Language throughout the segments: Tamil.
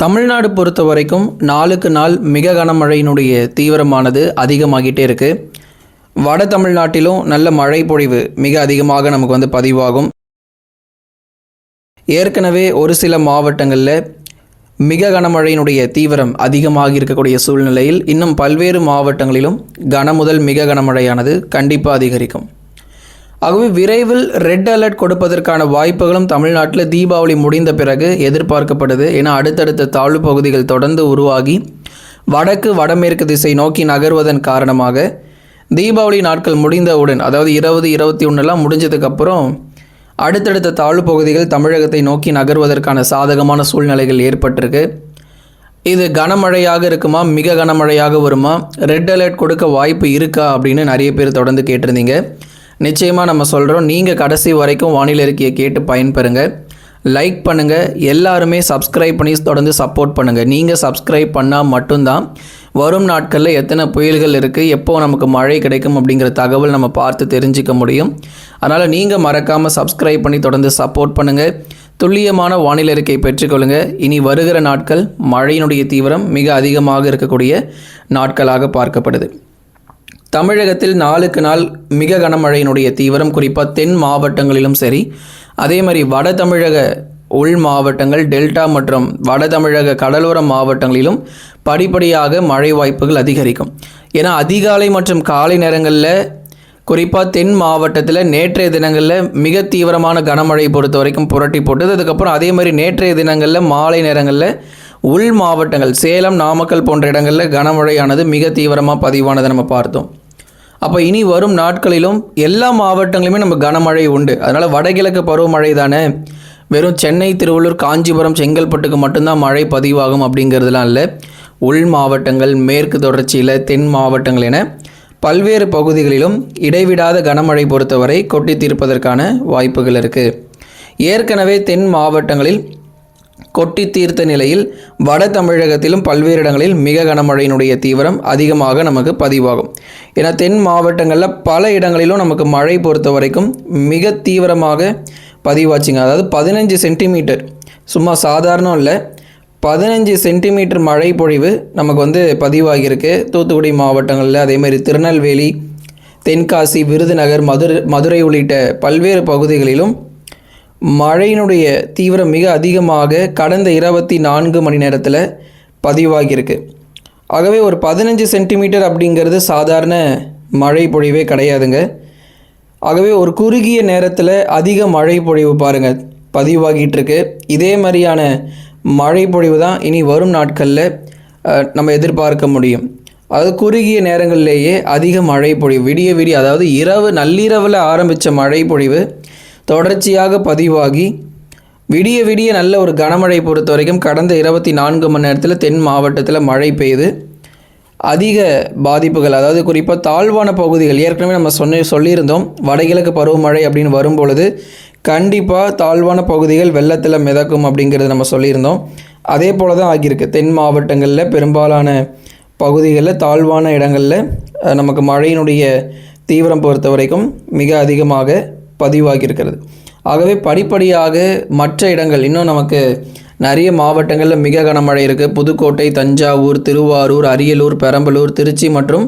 தமிழ்நாடு பொறுத்த வரைக்கும் நாளுக்கு நாள் மிக கனமழையினுடைய தீவிரமானது அதிகமாகிட்டே இருக்குது வட தமிழ்நாட்டிலும் நல்ல மழை பொழிவு மிக அதிகமாக நமக்கு வந்து பதிவாகும். ஏற்கனவே ஒரு சில மாவட்டங்களில் மிக கனமழையினுடைய தீவிரம் அதிகமாக இருக்கக்கூடிய சூழ்நிலையில் இன்னும் பல்வேறு மாவட்டங்களிலும் கன முதல் மிக கனமழையானது கண்டிப்பாக அதிகரிக்கும். ஆகவே விரைவில் ரெட் அலர்ட் கொடுப்பதற்கான வாய்ப்புகளும் தமிழ்நாட்டில் தீபாவளி முடிந்த பிறகு எதிர்பார்க்கப்படுது ஏன்னா அடுத்தடுத்த தாழ்வு பகுதிகள் தொடர்ந்து உருவாகி வடக்கு வடமேற்கு திசை நோக்கி நகர்வதன் காரணமாக தீபாவளி நாட்கள் முடிந்தவுடன் அதாவது இருபது இருபத்தி ஒன்றுலாம் முடிஞ்சதுக்கப்புறம் அடுத்தடுத்த தாழ்வு பகுதிகள் தமிழகத்தை நோக்கி நகர்வதற்கான சாதகமான சூழ்நிலைகள் ஏற்பட்டிருக்கு. இது கனமழையாக இருக்குமா? மிக கனமழையாக வருமா? ரெட் அலர்ட் கொடுக்க வாய்ப்பு இருக்கா? அப்படின்னு நிறைய பேர் தொடர்ந்து கேட்டிருந்தீங்க. நிச்சயமாக நம்ம சொல்கிறோம் நீங்கள் கடைசி வரைக்கும் வானிலை இருக்கையை கேட்டு பயன்பெறுங்க. லைக் பண்ணுங்கள் எல்லாருமே சப்ஸ்கிரைப் பண்ணி தொடர்ந்து சப்போர்ட் பண்ணுங்கள் நீங்கள் சப்ஸ்கிரைப் பண்ணால் மட்டும்தான் வரும் நாட்களில் எத்தனை புயல்கள் இருக்குது எப்போது நமக்கு மழை கிடைக்கும் அப்படிங்கிற தகவல் நம்ம பார்த்து தெரிஞ்சிக்க முடியும். அதனால் நீங்கள் மறக்காமல் சப்ஸ்கிரைப் பண்ணி தொடர்ந்து சப்போர்ட் பண்ணுங்கள் துல்லியமான வானிலை அறிக்கை பெற்றுக்கொள்ளுங்கள் இனி வருகிற நாட்கள் மழையினுடைய தீவிரம் மிக அதிகமாக இருக்கக்கூடிய நாட்களாக பார்க்கப்படுது. தமிழகத்தில் நாளுக்கு நாள் மிக கனமழையினுடைய தீவிரம் குறிப்பாக தென் மாவட்டங்களிலும் சரி அதே மாதிரி வட தமிழக உள் மாவட்டங்கள் டெல்டா மற்றும் வட தமிழக கடலோர மாவட்டங்களிலும் படிப்படியாக மழை வாய்ப்புகள் அதிகரிக்கும். ஏன்னா அதிகாலை மற்றும் காலை நேரங்களில் குறிப்பாக தென் மாவட்டத்தில் நேற்றைய தினங்களில் மிக தீவிரமான கனமழை பொறுத்த வரைக்கும் புரட்டி போட்டது. அதுக்கப்புறம் அதே மாதிரி நேற்றைய தினங்களில் மாலை நேரங்களில் உள் மாவட்டங்கள் சேலம் நாமக்கல் போன்ற இடங்களில் கனமழையானது மிக தீவிரமாக பதிவானதை நம்ம பார்த்தோம். அப்போ இனி வரும் நாட்களிலும் எல்லா மாவட்டங்களிலுமே நம்ம கனமழை உண்டு. அதனால் வடகிழக்கு பருவமழை தானே வெறும் சென்னை திருவள்ளூர் காஞ்சிபுரம் செங்கல்பட்டுக்கு மட்டும்தான் மழை பதிவாகும் அப்படிங்கிறதுலாம் இல்லை. உள் மாவட்டங்கள் மேற்கு தொடர்ச்சியில் தென் மாவட்டங்கள் என பல்வேறு பகுதிகளிலும் இடைவிடாத கனமழை பொறுத்தவரை கொட்டி தீர்ப்பதற்கான வாய்ப்புகள் இருக்குது ஏற்கனவே தென் மாவட்டங்களில் கொட்டி தீர்த்த நிலையில் வட தமிழகத்திலும் பல்வேறு இடங்களில் மிக கனமழையினுடைய தீவிரம் அதிகமாக நமக்கு பதிவாகும். ஏன்னா தென் மாவட்டங்களில் பல இடங்களிலும் நமக்கு மழை பொறுத்த வரைக்கும் மிக தீவிரமாக பதிவாச்சுங்க. அதாவது பதினஞ்சு சென்டிமீட்டர். சும்மா சாதாரணம் இல்லை. பதினஞ்சு சென்டிமீட்டர் மழை பொழிவு நமக்கு வந்து பதிவாகியிருக்கு. தூத்துக்குடி மாவட்டங்களில் அதேமாதிரி திருநெல்வேலி தென்காசி விருதுநகர் மதுரை மதுரை உள்ளிட்ட பல்வேறு பகுதிகளிலும் மழையினுடைய தீவிரம் மிக அதிகமாக கடந்த இருபத்தி நான்கு மணி நேரத்தில் பதிவாகியிருக்கு. ஆகவே ஒரு பதினஞ்சு சென்டிமீட்டர் அப்படிங்கிறது சாதாரண மழை பொழிவே கிடையாதுங்க. ஆகவே ஒரு குறுகிய நேரத்தில் அதிக மழை பொழிவு பாருங்கள் பதிவாகிட்டுருக்கு இதே மாதிரியான மழை பொழிவு தான் இனி வரும் நாட்களில் நம்ம எதிர்பார்க்க முடியும். அதாவது குறுகிய நேரங்களிலேயே அதிக மழை பொழிவு விடிய விடிய அதாவது இரவு நள்ளிரவில் ஆரம்பித்த மழை பொழிவு தொடர்ச்சியாக பதிவாகி விடிய விடிய நல்ல ஒரு கனமழை பொறுத்த வரைக்கும் கடந்த இருபத்தி நான்கு மணி நேரத்தில் தென் மாவட்டத்தில் மழை பெய்யுது அதிக பாதிப்புகள் அதாவது குறிப்பாக தாழ்வான பகுதிகள் ஏற்கனவே நம்ம சொன்ன சொல்லியிருந்தோம் வடகிழக்கு பருவமழை அப்படின்னு வரும்பொழுது கண்டிப்பாக தாழ்வான பகுதிகள் வெள்ளத்தில் மிதக்கும் அப்படிங்கிறது நம்ம சொல்லியிருந்தோம். அதே போல தான் ஆகியிருக்கு. தென் மாவட்டங்களில் பெரும்பாலான பகுதிகளில் தாழ்வான இடங்களில் நமக்கு மழையினுடைய தீவிரம் பொறுத்த வரைக்கும் மிக அதிகமாக பதிவாகியிருக்கிறது. ஆகவே படிப்படியாக மற்ற இடங்கள் இன்னும் நமக்கு நிறைய மாவட்டங்களில் மிக கனமழை இருக்குது புதுக்கோட்டை தஞ்சாவூர் திருவாரூர் அரியலூர் பெரம்பலூர் திருச்சி மற்றும்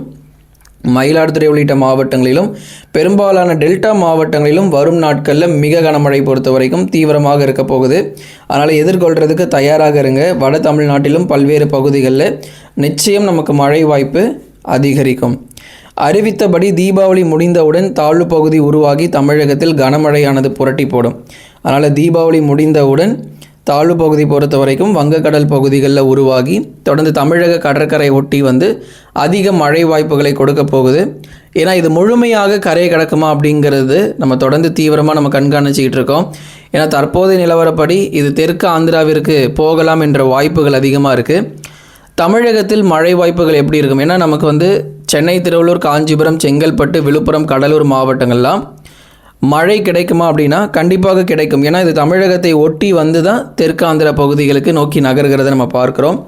மயிலாடுதுறை உள்ளிட்ட மாவட்டங்களிலும் பெரும்பாலான டெல்டா மாவட்டங்களிலும் வரும் நாட்களில் மிக கனமழை பொறுத்த வரைக்கும் தீவிரமாக இருக்க போகுது. அதனால் எதிர்கொள்கிறதுக்கு தயாராக இருங்க. வட தமிழ்நாட்டிலும் பல்வேறு பகுதிகளில் நிச்சயம் நமக்கு மழை வாய்ப்பு அதிகரிக்கும். அறிவித்தபடி தீபாவளி முடிந்தவுடன் தாழ்வு பகுதி உருவாகி தமிழகத்தில் கனமழையானது புரட்டி போடும். அதனால் தீபாவளி முடிந்தவுடன் தாழ்வு பகுதி பொறுத்த வரைக்கும் வங்கக்கடல் பகுதிகளில் உருவாகி தொடர்ந்து தமிழக கடற்கரை ஒட்டி வந்து அதிக மழை வாய்ப்புகளை கொடுக்க போகுது. ஏன்னா இது முழுமையாக கரையை கடக்குமா அப்படிங்கிறது நம்ம தொடர்ந்து தீவிரமாக நம்ம கண்காணிச்சிக்கிட்டு இருக்கோம். ஏன்னா தற்போதைய நிலவரப்படி இது தெற்கு ஆந்திராவிற்கு போகலாம் என்ற வாய்ப்புகள் அதிகமாக இருக்குது தமிழகத்தில் மழை வாய்ப்புகள் எப்படி இருக்கும்? ஏன்னா நமக்கு வந்து சென்னை திருவள்ளூர் காஞ்சிபுரம் செங்கல்பட்டு விழுப்புரம் கடலூர் மாவட்டங்கள்லாம் மழை கிடைக்குமா அப்படின்னா கண்டிப்பாக கிடைக்கும். ஏன்னா இது தமிழகத்தை ஒட்டி வந்து தான் தெற்கு ஆந்திர பகுதிகளுக்கு நோக்கி நகர்கிறத நம்ம பார்க்குறோம்.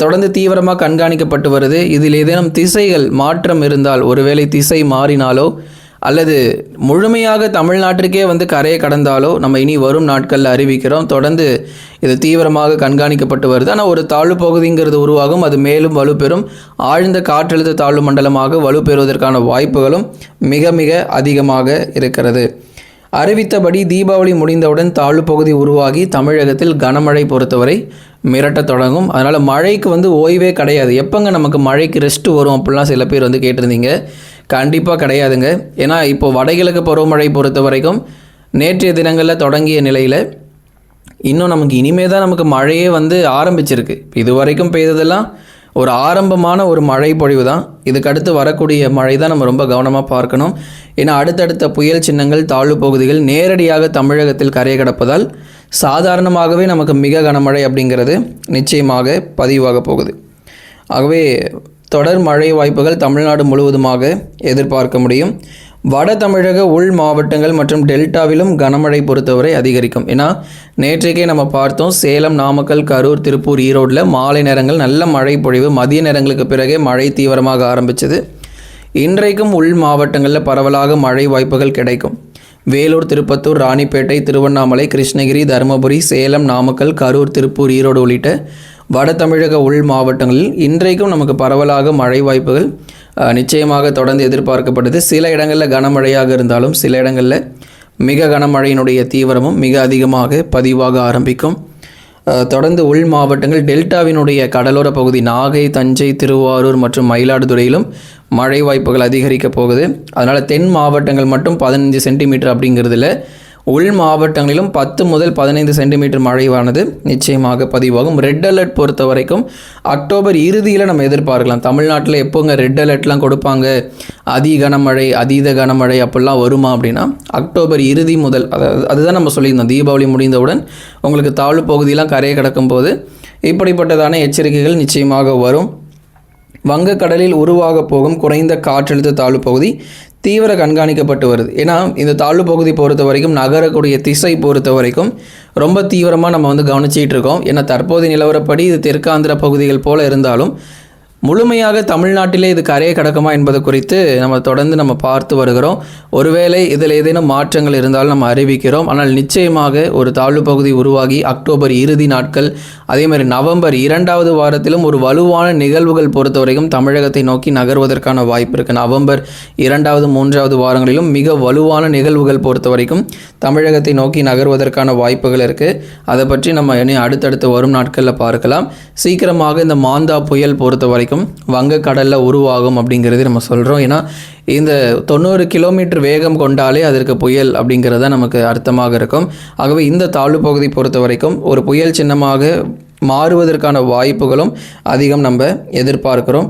தொடர்ந்து தீவிரமாக கண்காணிக்கப்பட்டு வருது. இதில் ஏதேனும் திசைகள் மாற்றம் இருந்தால் ஒருவேளை திசை மாறினாலோ அல்லது முழுமையாக தமிழ்நாட்டிற்கே வந்து கரையை கடந்தாலோ நம்ம இனி வரும் நாட்களில் அறிவிக்கிறோம். தொடர்ந்து இது தீவிரமாக கண்காணிக்கப்பட்டு வருது. ஆனால் ஒரு தாழ்வு பகுதிங்கிறது உருவாகும். அது மேலும் வலுப்பெறும். ஆழ்ந்த காற்றழுத்த தாழ்வு மண்டலமாக வலுப்பெறுவதற்கான வாய்ப்புகளும் மிக மிக அதிகமாக இருக்கிறது. அறிவித்தபடி தீபாவளி முடிந்தவுடன் தாழ்வு பகுதி உருவாகி தமிழகத்தில் கனமழை பொறுத்தவரை மிரட்டத் தொடங்கும். அதனால் மழைக்கு வந்து ஓய்வே கிடையாது. எப்போங்க நமக்கு மழைக்கு ரெஸ்ட் வரும் அப்படிலாம் சில பேர் வந்து கேட்டிருந்தீங்க. கண்டிப்பாக கிடையாதுங்க. ஏன்னா இப்போது வடகிழக்கு பருவமழை பொறுத்த வரைக்கும் நேற்றைய தினங்களில் தொடங்கிய நிலையில் இன்னும் நமக்கு இனிமே தான் நமக்கு மழையே வந்து ஆரம்பிச்சிருக்கு. இது வரைக்கும் பெய்ததெல்லாம் ஒரு ஆரம்பமான ஒரு மழை பொழிவு தான். இதுக்கடுத்து வரக்கூடிய மழை தான் நம்ம ரொம்ப கவனமாக பார்க்கணும். ஏன்னா அடுத்தடுத்த புயல் சின்னங்கள் தாழ்வு பகுதிகள் நேரடியாக தமிழகத்தில் கரையை கிடப்பதால் சாதாரணமாகவே நமக்கு மிக கனமழை அப்படிங்கிறது நிச்சயமாக பதிவாக போகுது. ஆகவே தொடர் மழை வாய்ப்புகள் தமிழ்நாடு முழுவதுமாக எதிர்பார்க்க முடியும். வட தமிழக உள் மாவட்டங்கள் மற்றும் டெல்டாவிலும் கனமழை பொறுத்தவரை அதிகரிக்கும். ஏன்னா நேற்றைக்கே நம்ம பார்த்தோம் சேலம் நாமக்கல் கரூர் திருப்பூர் ஈரோடில் மாலை நேரங்கள் நல்ல மழை பொழிவு மதிய நேரங்களுக்கு பிறகே மழை தீவிரமாக ஆரம்பித்தது இன்றைக்கும் உள் மாவட்டங்களில் பரவலாக மழை வாய்ப்புகள் கிடைக்கும். வேலூர் திருப்பத்தூர் ராணிப்பேட்டை திருவண்ணாமலை கிருஷ்ணகிரி தருமபுரி சேலம் நாமக்கல் கரூர் திருப்பூர் ஈரோடு உள்ளிட்ட வட தமிழக உள் மாவட்டங்களில் இன்றைக்கும் நமக்கு பரவலாக மழை வாய்ப்புகள் நிச்சயமாக தொடர்ந்து எதிர்பார்க்கப்படுது சில இடங்களில் கனமழையாக இருந்தாலும் சில இடங்களில் மிக கனமழையினுடைய தீவிரமும் மிக அதிகமாக பதிவாக ஆரம்பிக்கும். தொடர்ந்து உள் மாவட்டங்கள் டெல்டாவினுடைய கடலோர பகுதி நாகை தஞ்சை திருவாரூர் மற்றும் மயிலாடுதுறையிலும் மழை வாய்ப்புகள் அதிகரிக்கப் போகுது. அதனால் தென் மாவட்டங்கள் மட்டும் பதினஞ்சு சென்டிமீட்டர் அப்படிங்கிறதுல உள் மாவட்டங்களிலும் பத்து முதல் பதினைந்து சென்டிமீட்டர் மழைவானது நிச்சயமாக பதிவாகும். ரெட் அலர்ட் பொறுத்த வரைக்கும் அக்டோபர் இறுதியில் நம்ம எதிர்பார்க்கலாம். தமிழ்நாட்டில் எப்போங்க ரெட் அலர்ட்லாம் கொடுப்பாங்க? அதி கனமழை அதீத கனமழை அப்படிலாம் வருமா அப்படின்னா அக்டோபர் இறுதி முதல் அதாவது அதுதான் நம்ம சொல்லியிருந்தோம். தீபாவளி முடிந்தவுடன் உங்களுக்கு தாழ்வு பகுதியெலாம் கரையை கடக்கும்போது இப்படிப்பட்டதான எச்சரிக்கைகள் நிச்சயமாக வரும். வங்கக்கடலில் உருவாக போகும் குறைந்த காற்றழுத்த தாழ்வு பகுதி தீவிர கண்காணிக்கப்பட்டு வருது. ஏன்னா இந்த தாழ்வு பகுதி பொறுத்த வரைக்கும் நகரக்கூடிய திசை பொறுத்த வரைக்கும் ரொம்ப தீவிரமாக நம்ம வந்து கவனிச்சிட்டு இருக்கோம். ஏன்னா தற்போதைய நிலவரப்படி இது தெற்காந்திர பகுதிகள் போல் இருந்தாலும் முழுமையாக தமிழ்நாட்டிலே இது கரையை கடக்குமா என்பது குறித்து நம்ம தொடர்ந்து நம்ம பார்த்து வருகிறோம். ஒருவேளை இதில் ஏதேனும் மாற்றங்கள் இருந்தாலும் நம்ம அறிவிக்கிறோம். ஆனால் நிச்சயமாக ஒரு தாழ்வு பகுதி உருவாகி அக்டோபர் இறுதி நாட்கள் அதே மாதிரி நவம்பர் இரண்டாவது வாரத்திலும் ஒரு வலுவான நிகழ்வுகள் பொறுத்த வரைக்கும் தமிழகத்தை நோக்கி நகர்வதற்கான வாய்ப்பு இருக்குது நவம்பர் இரண்டாவது மூன்றாவது வாரங்களிலும் மிக வலுவான நிகழ்வுகள் பொறுத்த வரைக்கும் தமிழகத்தை நோக்கி நகர்வதற்கான வாய்ப்புகள் இருக்குது அதை பற்றி நம்ம இனி அடுத்தடுத்து வரும் நாட்களில் பார்க்கலாம். சீக்கிரமாக இந்த மாந்தா புயல் பொறுத்த வரைக்கும் வங்கக்கடலில் உருவாகும் அப்படிங்கிறது நம்ம சொல்கிறோம் ஏன்னா இந்த தொண்ணூறு கிலோமீட்டர் வேகம் கொண்டாலே அதற்கு புயல் அப்படிங்கிறது தான் நமக்கு அர்த்தமாக இருக்கும். ஆகவே இந்த தாழ்வு பகுதி பொறுத்த வரைக்கும் ஒரு புயல் சின்னமாக மாறுவதற்கான வாய்ப்புகளும் அதிகம் நம்ம எதிர்பார்க்கிறோம்.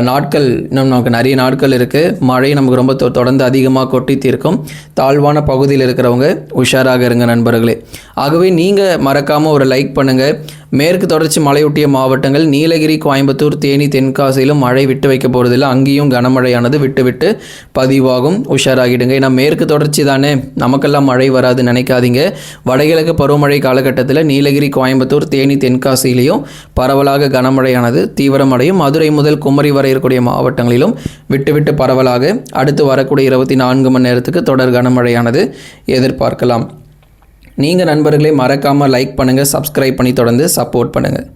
நாட்கள் இன்னும் நமக்கு நிறைய நாட்கள் இருக்குது மழை நமக்கு ரொம்ப தொ- தொடர்ந்து அதிகமாக கொட்டி தீர்க்கும். தாழ்வான பகுதியில் இருக்கிறவங்க உஷாராக இருங்க நண்பர்களே. ஆகவே நீங்கள் மறக்காமல் ஒரு லைக் பண்ணுங்கள் மேற்கு தொடர்ச்சி மலையொட்டிய மாவட்டங்கள் நீலகிரி கோயம்புத்தூர் தேனி தென்காசியிலும் மழை விட்டு வைக்க போகிறதில்ல அங்கேயும் கனமழையானது விட்டு விட்டு பதிவாகும். உஷாராகிடுங்க. ஏன்னா மேற்கு தொடர்ச்சி தானே? நமக்கெல்லாம் மழை வராது நினைக்காதீங்க. வடகிழக்கு பருவமழை காலகட்டத்தில் நீலகிரி கோயம்புத்தூர் தேனி தென்காசியிலையும் பரவலாக கனமழையானது. தீவிரமடையும். மதுரை முதல் குமரி வரை இருக்கக்கூடிய மாவட்டங்களிலும் விட்டு விட்டு பரவலாக. அடுத்து வரக்கூடிய இருபத்தி நான்கு மணி நேரத்துக்கு தொடர் கனமழையானது எதிர்பார்க்கலாம். நீங்கள் நண்பர்களே மறக்காமல் லைக் பண்ணுங்கள் சப்ஸ்கிரைப் பண்ணி தொடர்ந்து சப்போர்ட் பண்ணுங்கள்